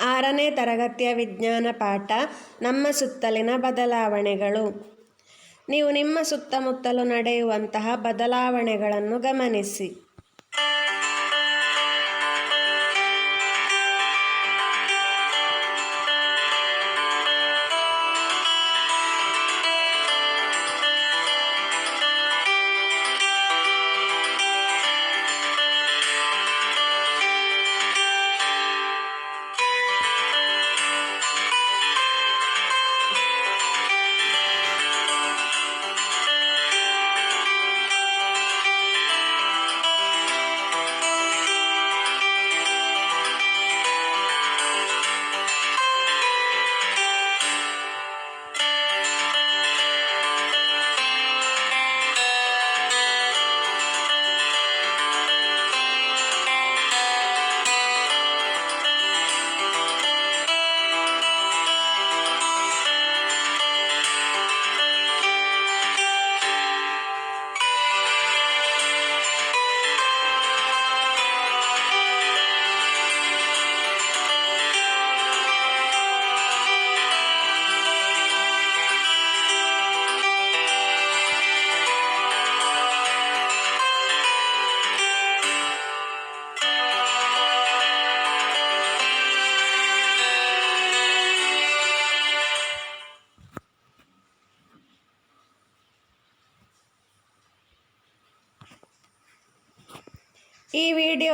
ಆರನೇ ತರಗತಿಯ ವಿಜ್ಞಾನ ಪಾಠ ನಮ್ಮ ಸುತ್ತಲಿನ ಬದಲಾವಣೆಗಳು. ನೀವು ನಿಮ್ಮ ಸುತ್ತಮುತ್ತಲು ನಡೆಯುವಂತಹ ಬದಲಾವಣೆಗಳನ್ನು ಗಮನಿಸಿ.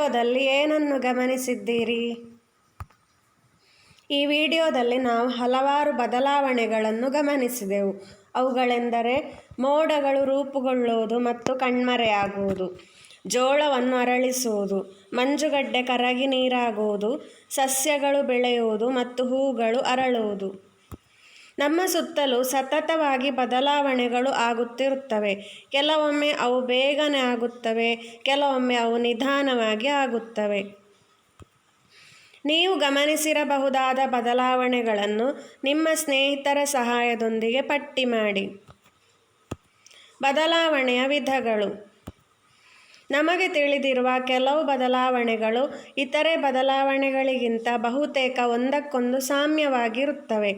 ವಿಡಿಯೋದಲ್ಲಿ ಏನನ್ನು ಗಮನಿಸಿದ್ದೀರಿ? ಈ ವಿಡಿಯೋದಲ್ಲಿ ನಾವು ಹಲವಾರು ಬದಲಾವಣೆಗಳನ್ನು ಗಮನಿಸಿದೆವು. ಅವುಗಳೆಂದರೆ ಮೋಡಗಳು ರೂಪುಗೊಳ್ಳುವುದು ಮತ್ತು ಕಣ್ಮರೆಯಾಗುವುದು, ಜೋಳವನ್ನು ಅರಳಿಸುವುದು, ಮಂಜುಗಡ್ಡೆ ಕರಗಿ ನೀರಾಗುವುದು, ಸಸ್ಯಗಳು ಬೆಳೆಯುವುದು ಮತ್ತು ಹೂಗಳು ಅರಳುವುದು. ನಮ್ಮ ಸುತ್ತಲೂ ಸತತವಾಗಿ ಬದಲಾವಣೆಗಳು ಆಗುತ್ತಿರುತ್ತವೆ. ಕೆಲವೊಮ್ಮೆ ಅವು ಬೇಗನೆ ಆಗುತ್ತವೆ, ಕೆಲವೊಮ್ಮೆ ಅವು ನಿಧಾನವಾಗಿ ಆಗುತ್ತವೆ. ನೀವು ಗಮನಿಸಿರಬಹುದಾದ ಬದಲಾವಣೆಗಳನ್ನು ನಿಮ್ಮ ಸ್ನೇಹಿತರ ಸಹಾಯದೊಂದಿಗೆ ಪಟ್ಟಿ ಮಾಡಿ. ಬದಲಾವಣೆಯ ವಿಧಗಳು. ನಮಗೆ ತಿಳಿದಿರುವ ಕೆಲವು ಬದಲಾವಣೆಗಳು ಇತರೆ ಬದಲಾವಣೆಗಳಿಗಿಂತ ಬಹುತೇಕ ಒಂದಕ್ಕೊಂದು ಸಾಮ್ಯವಾಗಿರುತ್ತವೆ.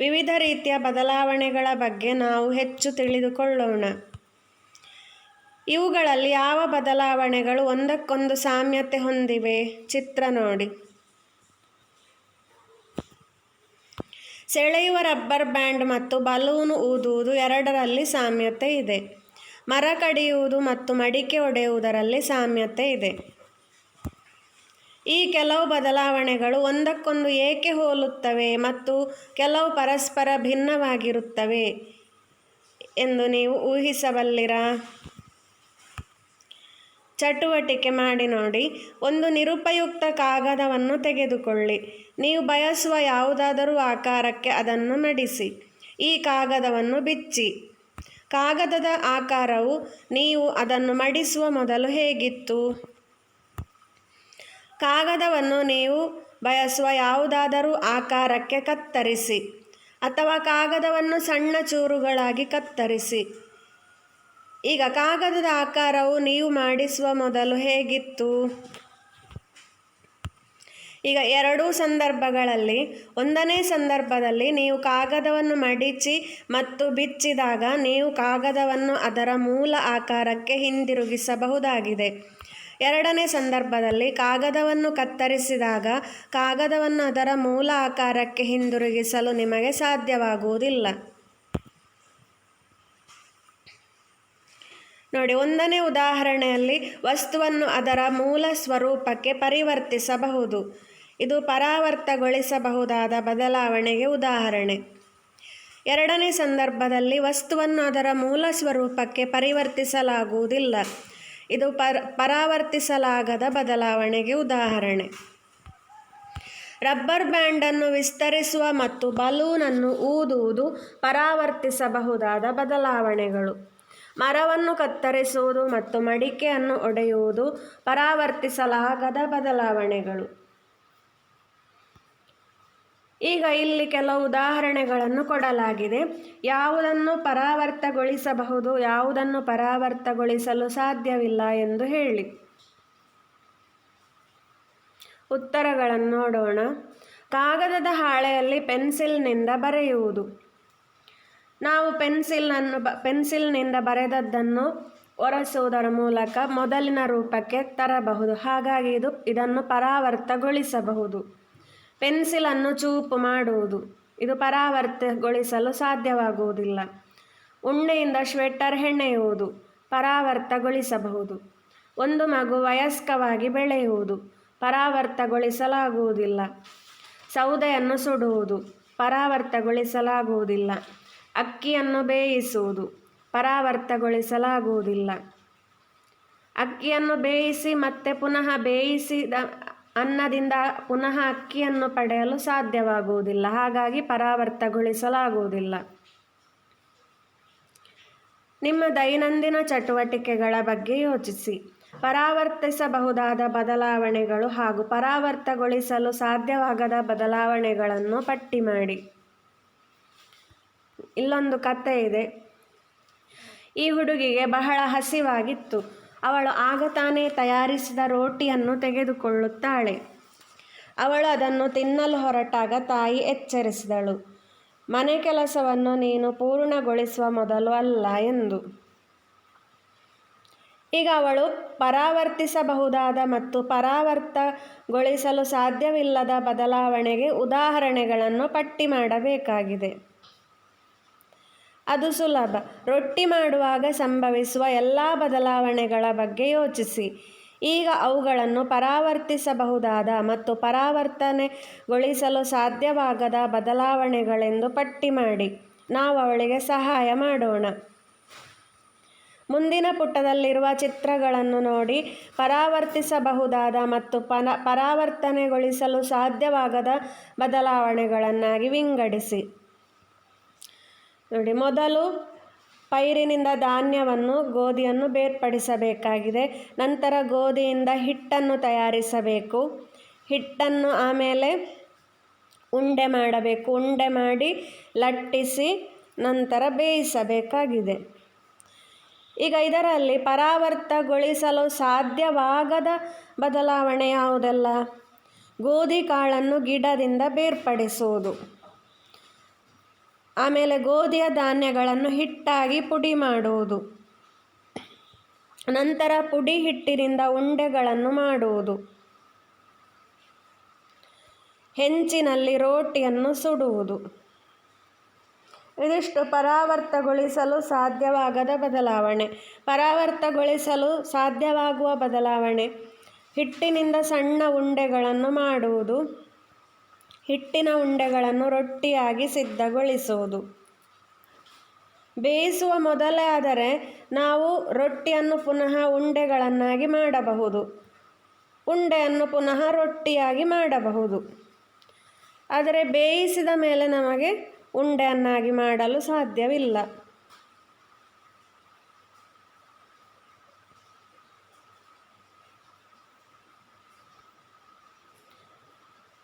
ವಿವಿಧ ರೀತಿಯ ಬದಲಾವಣೆಗಳ ಬಗ್ಗೆ ನಾವು ಹೆಚ್ಚು ತಿಳಿದುಕೊಳ್ಳೋಣ. ಇವುಗಳಲ್ಲಿ ಯಾವ ಬದಲಾವಣೆಗಳು ಒಂದಕ್ಕೊಂದು ಸಾಮ್ಯತೆ ಹೊಂದಿವೆ? ಚಿತ್ರ ನೋಡಿ. ಸೆಳೆಯುವ ರಬ್ಬರ್ ಬ್ಯಾಂಡ್ ಮತ್ತು ಬಲೂನು ಊದುವುದು ಎರಡರಲ್ಲಿ ಸಾಮ್ಯತೆ ಇದೆ. ಮರ ಕಡಿಯುವುದು ಮತ್ತು ಮಡಿಕೆ ಒಡೆಯುವುದರಲ್ಲಿ ಸಾಮ್ಯತೆ ಇದೆ. ಈ ಕೆಲವು ಬದಲಾವಣೆಗಳು ಒಂದಕ್ಕೊಂದು ಏಕೆ ಹೋಲುತ್ತವೆ ಮತ್ತು ಕೆಲವು ಪರಸ್ಪರ ಭಿನ್ನವಾಗಿರುತ್ತವೆ ಎಂದು ನೀವು ಊಹಿಸಬಲ್ಲಿರಾ? ಚಟುವಟಿಕೆ ಮಾಡಿ ನೋಡಿ. ಒಂದು ನಿರುಪಯುಕ್ತ ಕಾಗದವನ್ನು ತೆಗೆದುಕೊಳ್ಳಿ. ನೀವು ಬಯಸುವ ಯಾವುದಾದರೂ ಆಕಾರಕ್ಕೆ ಅದನ್ನು ಮಡಿಸಿ ಈ ಕಾಗದವನ್ನು ಬಿಚ್ಚಿ. ಕಾಗದದ ಆಕಾರವು ನೀವು ಅದನ್ನು ಮಡಿಸುವ ಮೊದಲು ಹೇಗಿತ್ತು? ಕಾಗದವನ್ನು ನೀವು ಬಯಸುವ ಯಾವುದಾದರೂ ಆಕಾರಕ್ಕೆ ಕತ್ತರಿಸಿ ಅಥವಾ ಕಾಗದವನ್ನು ಸಣ್ಣ ಚೂರುಗಳಾಗಿ ಕತ್ತರಿಸಿ. ಈಗ ಕಾಗದದ ಆಕಾರವು ನೀವು ಮಾಡಿಸುವ ಮೊದಲು ಹೇಗಿತ್ತು? ಈಗ ಎರಡೂ ಸಂದರ್ಭಗಳಲ್ಲಿ, ಒಂದನೇ ಸಂದರ್ಭದಲ್ಲಿ ನೀವು ಕಾಗದವನ್ನು ಮಡಿಚಿ ಮತ್ತು ಬಿಚ್ಚಿದಾಗ ನೀವು ಕಾಗದವನ್ನು ಅದರ ಮೂಲ ಆಕಾರಕ್ಕೆ ಹಿಂದಿರುಗಿಸಬಹುದಾಗಿದೆ. ಎರಡನೇ ಸಂದರ್ಭದಲ್ಲಿ ಕಾಗದವನ್ನು ಕತ್ತರಿಸಿದಾಗ ಕಾಗದವನ್ನು ಅದರ ಮೂಲ ಆಕಾರಕ್ಕೆ ಹಿಂದಿರುಗಿಸಲು ನಿಮಗೆ ಸಾಧ್ಯವಾಗುವುದಿಲ್ಲ. ನೋಡಿ, ಒಂದನೇ ಉದಾಹರಣೆಯಲ್ಲಿ ವಸ್ತುವನ್ನು ಅದರ ಮೂಲ ಸ್ವರೂಪಕ್ಕೆ ಪರಿವರ್ತಿಸಬಹುದು. ಇದು ಪರಾವರ್ತಗೊಳಿಸಬಹುದಾದ ಬದಲಾವಣೆಗೆ ಉದಾಹರಣೆ. ಎರಡನೇ ಸಂದರ್ಭದಲ್ಲಿ ವಸ್ತುವನ್ನು ಅದರ ಮೂಲ ಸ್ವರೂಪಕ್ಕೆ ಪರಿವರ್ತಿಸಲಾಗುವುದಿಲ್ಲ. ಇದು ಪರ, ಪರಾವರ್ತಿಸಲಾಗದ ಬದಲಾವಣೆಗೆ ಉದಾಹರಣೆ. ರಬ್ಬರ್ ಬ್ಯಾಂಡನ್ನು ವಿಸ್ತರಿಸುವ ಮತ್ತು ಬಲೂನನ್ನು ಊದುವುದು ಪರಾವರ್ತಿಸಬಹುದಾದ ಬದಲಾವಣೆಗಳು. ಮರವನ್ನು ಕತ್ತರಿಸುವುದು ಮತ್ತು ಮಡಿಕೆಯನ್ನು ಒಡೆಯುವುದು ಪರಾವರ್ತಿಸಲಾಗದ ಬದಲಾವಣೆಗಳು. ಈಗ ಇಲ್ಲಿ ಕೆಲವು ಉದಾಹರಣೆಗಳನ್ನು ಕೊಡಲಾಗಿದೆ. ಯಾವುದನ್ನು ಪರಾವರ್ತಗೊಳಿಸಬಹುದು, ಯಾವುದನ್ನು ಪರಾವರ್ತಗೊಳಿಸಲು ಸಾಧ್ಯವಿಲ್ಲ ಎಂದು ಹೇಳಿ. ಉತ್ತರಗಳನ್ನು ನೋಡೋಣ. ಕಾಗದದ ಹಾಳೆಯಲ್ಲಿ ಪೆನ್ಸಿಲ್ನಿಂದ ಬರೆಯುವುದು. ನಾವು ಪೆನ್ಸಿಲನ್ನು ಬ, ಪೆನ್ಸಿಲ್ನಿಂದ ಬರೆದದ್ದನ್ನು ಒರೆಸುವುದರ ಮೂಲಕ ಮೊದಲಿನ ರೂಪಕ್ಕೆ ತರಬಹುದು. ಹಾಗಾಗಿ ಇದು, ಇದನ್ನು ಪರಾವರ್ತಗೊಳಿಸಬಹುದು. ಪೆನ್ಸಿಲನ್ನು ಚೂಪು ಮಾಡುವುದು. ಇದು ಪರಾವರ್ತಗೊಳಿಸಲು ಸಾಧ್ಯವಾಗುವುದಿಲ್ಲ. ಉಣ್ಣೆಯಿಂದ ಸ್ವೆಟರ್ ಹೆಣೆಯುವುದು, ಪರಾವರ್ತಗೊಳಿಸಬಹುದು. ಒಂದು ಮಗು ವಯಸ್ಕವಾಗಿ ಬೆಳೆಯುವುದು, ಪರಾವರ್ತಗೊಳಿಸಲಾಗುವುದಿಲ್ಲ. ಸೌದೆಯನ್ನು ಸುಡುವುದು, ಪರಾವರ್ತಗೊಳಿಸಲಾಗುವುದಿಲ್ಲ. ಅಕ್ಕಿಯನ್ನು ಬೇಯಿಸುವುದು, ಪರಾವರ್ತಗೊಳಿಸಲಾಗುವುದಿಲ್ಲ. ಅಕ್ಕಿಯನ್ನು ಬೇಯಿಸಿ ಮತ್ತೆ ಪುನಃ ಬೇಯಿಸಿದ ಅನ್ನದಿಂದ ಪುನಃ ಅಕ್ಕಿಯನ್ನು ಪಡೆಯಲು ಸಾಧ್ಯವಾಗುವುದಿಲ್ಲ. ಹಾಗಾಗಿ ಪರಾವರ್ತಗೊಳಿಸಲಾಗುವುದಿಲ್ಲ. ನಿಮ್ಮ ದೈನಂದಿನ ಚಟುವಟಿಕೆಗಳ ಬಗ್ಗೆ ಯೋಚಿಸಿ. ಪರಾವರ್ತಿಸಬಹುದಾದ ಬದಲಾವಣೆಗಳು ಹಾಗೂ ಪರಾವರ್ತಗೊಳಿಸಲು ಸಾಧ್ಯವಾಗದ ಬದಲಾವಣೆಗಳನ್ನು ಪಟ್ಟಿ ಮಾಡಿ. ಇಲ್ಲೊಂದು ಕತೆ ಇದೆ. ಈ ಹುಡುಗಿಗೆ ಬಹಳ ಹಸಿವಾಗಿತ್ತು. ಅವಳು ಆಗ ತಾನೇ ತಯಾರಿಸಿದ ರೋಟಿಯನ್ನು ತೆಗೆದುಕೊಳ್ಳುತ್ತಾಳೆ. ಅವಳು ಅದನ್ನು ತಿನ್ನಲು ಹೊರಟಾಗ ತಾಯಿ ಎಚ್ಚರಿಸಿದಳು. ಮನೆ ಕೆಲಸವನ್ನು ನೀನು ಪೂರ್ಣಗೊಳಿಸುವ ಮೊದಲು ಅಲ್ಲ ಎಂದು. ಈಗ ಅವಳು ಪರಾವರ್ತಿಸಬಹುದಾದ ಮತ್ತು ಪರಾವರ್ತಗೊಳಿಸಲು ಸಾಧ್ಯವಿಲ್ಲದ ಬದಲಾವಣೆಗೆ ಉದಾಹರಣೆಗಳನ್ನು ಪಟ್ಟಿ ಮಾಡಬೇಕಾಗಿದೆ. ಅದು ಸುಲಭ. ರೊಟ್ಟಿ ಮಾಡುವಾಗ ಸಂಭವಿಸುವ ಎಲ್ಲ ಬದಲಾವಣೆಗಳ ಬಗ್ಗೆ ಯೋಚಿಸಿ. ಈಗ ಅವುಗಳನ್ನು ಪರಾವರ್ತಿಸಬಹುದಾದ ಮತ್ತು ಪರಾವರ್ತನೆಗೊಳಿಸಲು ಸಾಧ್ಯವಾಗದ ಬದಲಾವಣೆಗಳೆಂದು ಪಟ್ಟಿ ಮಾಡಿ. ನಾವು ಅವಳಿಗೆ ಸಹಾಯ ಮಾಡೋಣ. ಮುಂದಿನ ಪುಟದಲ್ಲಿರುವ ಚಿತ್ರಗಳನ್ನು ನೋಡಿ. ಪರಾವರ್ತಿಸಬಹುದಾದ ಮತ್ತು ಪನ, ಪರಾವರ್ತನೆಗೊಳಿಸಲು ಸಾಧ್ಯವಾಗದ ಬದಲಾವಣೆಗಳನ್ನಾಗಿ ವಿಂಗಡಿಸಿ. ನೋಡಿ, ಮೊದಲು ಪೈರಿನಿಂದ ಧಾನ್ಯವನ್ನು, ಗೋಧಿಯನ್ನು ಬೇರ್ಪಡಿಸಬೇಕಾಗಿದೆ. ನಂತರ ಗೋಧಿಯಿಂದ ಹಿಟ್ಟನ್ನು ತಯಾರಿಸಬೇಕು. ಹಿಟ್ಟನ್ನು ಆಮೇಲೆ ಉಂಡೆ ಮಾಡಬೇಕು. ಉಂಡೆ ಮಾಡಿ ಲಟ್ಟಿಸಿ ನಂತರ ಬೇಯಿಸಬೇಕಾಗಿದೆ. ಈಗ ಇದರಲ್ಲಿ ಪರಾವರ್ತಗೊಳಿಸಲು ಸಾಧ್ಯವಾಗದ ಬದಲಾವಣೆ ಯಾವುದೆಲ್ಲ? ಗೋಧಿ ಕಾಳನ್ನು ಗಿಡದಿಂದ ಬೇರ್ಪಡಿಸುವುದು. ಆಮೇಲೆ ಗೋಧಿಯ ಧಾನ್ಯಗಳನ್ನು ಹಿಟ್ಟಾಗಿ ಪುಡಿ ಮಾಡುವುದು. ನಂತರ ಪುಡಿ ಹಿಟ್ಟಿನಿಂದ ಉಂಡೆಗಳನ್ನು ಮಾಡುವುದು. ಹೆಂಚಿನಲ್ಲಿ ರೋಟಿಯನ್ನು ಸುಡುವುದು. ಇದಿಷ್ಟು ಪರಾವರ್ತಗೊಳಿಸಲು ಸಾಧ್ಯವಾಗದ ಬದಲಾವಣೆ. ಪರಾವರ್ತಗೊಳಿಸಲು ಸಾಧ್ಯವಾಗುವ ಬದಲಾವಣೆ. ಹಿಟ್ಟಿನಿಂದ ಸಣ್ಣ ಉಂಡೆಗಳನ್ನು ಮಾಡುವುದು. ಹಿಟ್ಟಿನ ಉಂಡೆಗಳನ್ನು ರೊಟ್ಟಿಯಾಗಿ ಸಿದ್ಧಗೊಳಿಸುವುದು. ಬೇಯಿಸುವ ಮೊದಲೇ ಆದರೆ ನಾವು ರೊಟ್ಟಿಯನ್ನು ಪುನಃ ಉಂಡೆಗಳನ್ನಾಗಿ ಮಾಡಬಹುದು. ಉಂಡೆಯನ್ನು ಪುನಃ ರೊಟ್ಟಿಯಾಗಿ ಮಾಡಬಹುದು. ಆದರೆ ಬೇಯಿಸಿದ ಮೇಲೆ ನಮಗೆ ಉಂಡೆಯನ್ನಾಗಿ ಮಾಡಲು ಸಾಧ್ಯವಿಲ್ಲ.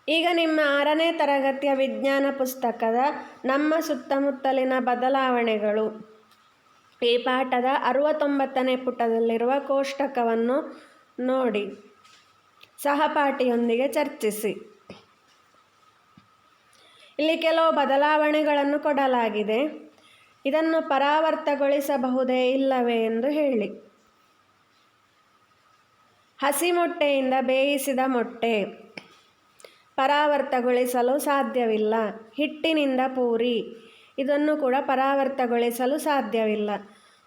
ಈಗ ನಿಮ್ಮ ಆರನೇ ತರಗತಿಯ ವಿಜ್ಞಾನ ಪುಸ್ತಕದ ನಮ್ಮ ಸುತ್ತಮುತ್ತಲಿನ ಬದಲಾವಣೆಗಳು. ಈ ಪಾಠದ ಅರವತ್ತೊಂಬತ್ತನೇ ಪುಟದಲ್ಲಿರುವ ಕೋಷ್ಟಕವನ್ನು ನೋಡಿ. ಸಹಪಾಠಿಯೊಂದಿಗೆ ಚರ್ಚಿಸಿ. ಇಲ್ಲಿ ಕೆಲವು ಬದಲಾವಣೆಗಳನ್ನು ಕೊಡಲಾಗಿದೆ. ಇದನ್ನು ಪರಾವರ್ತಗೊಳಿಸಬಹುದೇ ಇಲ್ಲವೇ ಎಂದು ಹೇಳಿ. ಹಸಿ ಮೊಟ್ಟೆಯಿಂದ ಬೇಯಿಸಿದ ಮೊಟ್ಟೆ. ಪರಾವರ್ತಗೊಳಿಸಲು ಸಾಧ್ಯವಿಲ್ಲ. ಹಿಟ್ಟಿನಿಂದ ಪೂರಿ. ಇದನ್ನು ಕೂಡ ಪರಾವರ್ತಗೊಳಿಸಲು ಸಾಧ್ಯವಿಲ್ಲ.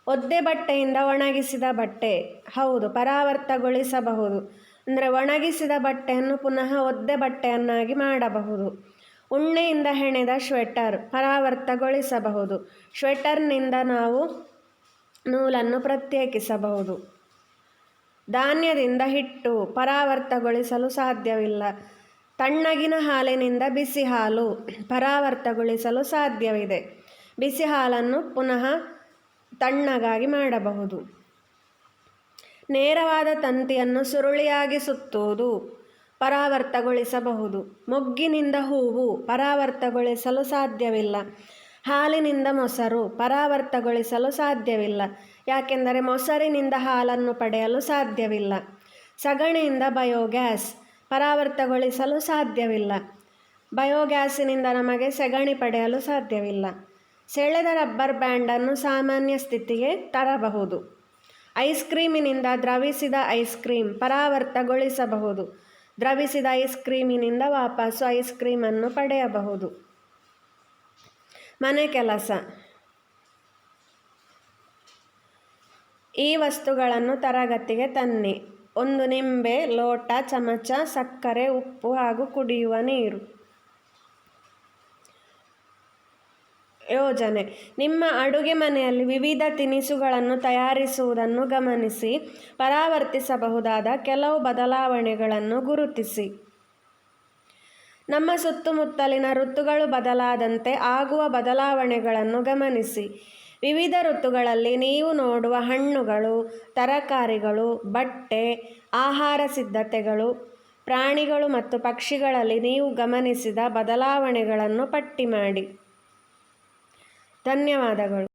ಒದ್ದೆ ಬಟ್ಟೆಯಿಂದ ಒಣಗಿಸಿದ ಬಟ್ಟೆ. ಹೌದು, ಪರಾವರ್ತಗೊಳಿಸಬಹುದು. ಅಂದರೆ ಒಣಗಿಸಿದ ಬಟ್ಟೆಯನ್ನು ಪುನಃ ಒದ್ದೆ ಬಟ್ಟೆಯನ್ನಾಗಿ ಮಾಡಬಹುದು. ಉಣ್ಣೆಯಿಂದ ಹೆಣೆದ ಶ್ವೆಟರ್ ಪರಾವರ್ತಗೊಳಿಸಬಹುದು. ಶ್ವೆಟರ್ನಿಂದ ನಾವು ನೂಲನ್ನು ಪ್ರತ್ಯೇಕಿಸಬಹುದು. ಧಾನ್ಯದಿಂದ ಹಿಟ್ಟು ಪರಾವರ್ತಗೊಳಿಸಲು ಸಾಧ್ಯವಿಲ್ಲ. ತಣ್ಣಗಿನ ಹಾಲಿನಿಂದ ಬಿಸಿ ಹಾಲು ಪರಾವರ್ತಗೊಳಿಸಲು ಸಾಧ್ಯವಿದೆ. ಬಿಸಿ ಹಾಲನ್ನು ಪುನಃ ತಣ್ಣಗಾಗಿ ಮಾಡಬಹುದು. ನೇರವಾದ ತಂತಿಯನ್ನು ಸುರುಳಿಯಾಗಿ ಸುತ್ತುವುದು ಪರಾವರ್ತಗೊಳಿಸಬಹುದು. ಮೊಗ್ಗಿನಿಂದ ಹೂವು ಪರಾವರ್ತಗೊಳಿಸಲು ಸಾಧ್ಯವಿಲ್ಲ. ಹಾಲಿನಿಂದ ಮೊಸರು ಪರಾವರ್ತಗೊಳಿಸಲು ಸಾಧ್ಯವಿಲ್ಲ. ಯಾಕೆಂದರೆ ಮೊಸರಿನಿಂದ ಹಾಲನ್ನು ಪಡೆಯಲು ಸಾಧ್ಯವಿಲ್ಲ. ಸಗಣಿಯಿಂದ ಬಯೋಗ್ಯಾಸ್ ಪರಾವರ್ತಗೊಳಿಸಲು ಸಾಧ್ಯವಿಲ್ಲ. ಬಯೋಗ್ಯಾಸಿನಿಂದ ನಮಗೆ ಸೆಗಣಿ ಪಡೆಯಲು ಸಾಧ್ಯವಿಲ್ಲ. ಸೆಳೆದ ರಬ್ಬರ್ ಬ್ಯಾಂಡನ್ನು ಸಾಮಾನ್ಯ ಸ್ಥಿತಿಗೆ ತರಬಹುದು. ಐಸ್ ಕ್ರೀಮಿನಿಂದ ದ್ರವಿಸಿದ ಐಸ್ ಕ್ರೀಮ್ ಪರಾವರ್ತಗೊಳಿಸಬಹುದು. ದ್ರವಿಸಿದ ಐಸ್ ಕ್ರೀಮಿನಿಂದ ವಾಪಸ್ಸು ಐಸ್ ಕ್ರೀಮನ್ನು ಪಡೆಯಬಹುದು. ಮನೆ ಕೆಲಸ. ಈ ವಸ್ತುಗಳನ್ನು ತರಗತಿಗೆ ತನ್ನಿ. ಒಂದು ನಿಂಬೆ, ಲೋಟ, ಚಮಚ, ಸಕ್ಕರೆ, ಉಪ್ಪು ಹಾಗೂ ಕುಡಿಯುವ ನೀರು. ಯೋಜನೆ. ನಿಮ್ಮ ಅಡುಗೆ ಮನೆಯಲ್ಲಿ ವಿವಿಧ ತಿನಿಸುಗಳನ್ನು ತಯಾರಿಸುವುದನ್ನು ಗಮನಿಸಿ, ಪರಾವರ್ತಿಸಬಹುದಾದ ಕೆಲವು ಬದಲಾವಣೆಗಳನ್ನು ಗುರುತಿಸಿ. ನಮ್ಮ ಸುತ್ತಮುತ್ತಲಿನ ಋತುಗಳು ಬದಲಾದಂತೆ ಆಗುವ ಬದಲಾವಣೆಗಳನ್ನು ಗಮನಿಸಿ. ವಿವಿಧ ಋತುಗಳಲ್ಲಿ ನೀವು ನೋಡುವ ಹಣ್ಣುಗಳು, ತರಕಾರಿಗಳು, ಬಟ್ಟೆ, ಆಹಾರ ಸಿದ್ಧತೆಗಳು, ಪ್ರಾಣಿಗಳು ಮತ್ತು ಪಕ್ಷಿಗಳಲ್ಲಿ ನೀವು ಗಮನಿಸಿದ ಬದಲಾವಣೆಗಳನ್ನು ಪಟ್ಟಿ ಮಾಡಿ. ಧನ್ಯವಾದಗಳು.